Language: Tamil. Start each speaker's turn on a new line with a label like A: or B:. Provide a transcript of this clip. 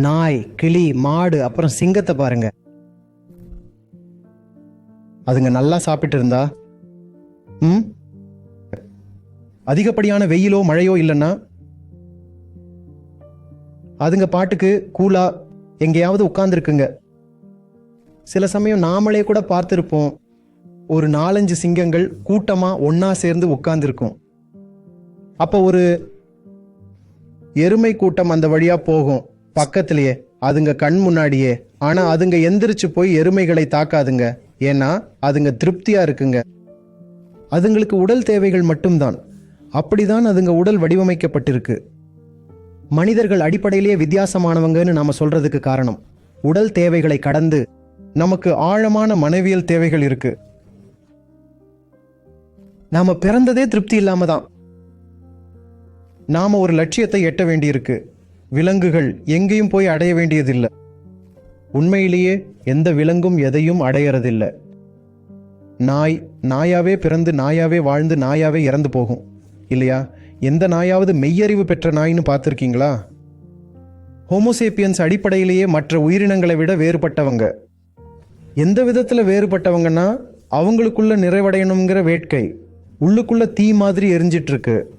A: நாய் கிளி மாடு அப்புறம் சிங்கத்தை பாருங்க. அதுங்க நல்லா சாப்பிட்டு இருந்தா ம்? அதிகப்படியான வெயிலோ மழையோ இல்லைன்னா அதுங்க பாட்டுக்கு கூலா எங்கேயாவது உட்கார்ந்துருக்குங்க. சில சமயம் நாமளே கூட பார்த்துருப்போம் ஒரு நாலஞ்சு சிங்கங்கள் கூட்டமாக ஒன்றா சேர்ந்து உட்காந்துருக்கும் அப்போ ஒரு எருமை கூட்டம் அந்த வழியாக போகும். பக்கத்திலேயே அதுங்க கண் முன்னாடியே. ஆனா அதுங்க எந்திரிச்சு போய் எருமைகளை தாக்காதுங்க. ஏன்னா அதுங்க திருப்தியா இருக்குங்க. அதுங்களுக்கு உடல் தேவைகள் மட்டும்தான். அப்படிதான் அதுங்க உடல் வடிவமைக்கப்பட்டிருக்கு. மனிதர்கள் அடிப்படையிலேயே வித்தியாசமானவங்கன்னு நாம சொல்றதுக்கு காரணம். உடல் தேவைகளை கடந்து நமக்கு ஆழமான மனைவியல் தேவைகள் இருக்கு. நாம பிறந்ததே திருப்தி இல்லாம தான் நாம ஒரு லட்சியத்தை எட்ட வேண்டியிருக்கு. விலங்குகள் எங்கேயும் போய் அடைய வேண்டியதில்லை. உண்மையிலேயே எந்த விலங்கும் எதையும் அடையறதில்லை. நாய் நாயாவே பிறந்து நாயாவே வாழ்ந்து நாயாவே இறந்து போகும். இல்லையா? எந்த நாயாவது மெய்யறிவு பெற்ற நாய்னு பார்த்துருக்கீங்களா? ஹோமோசேப்பியன்ஸ் அடிப்படையிலேயே மற்ற உயிரினங்களை விட வேறுபட்டவங்க. எந்த விதத்தில் வேறுபட்டவங்கன்னா அவங்களுக்குள்ள நிறைவடையணுங்கிற வேட்கை. உள்ளுக்குள்ள தீ மாதிரி எரிஞ்சிட்ருக்கு. இருக்கு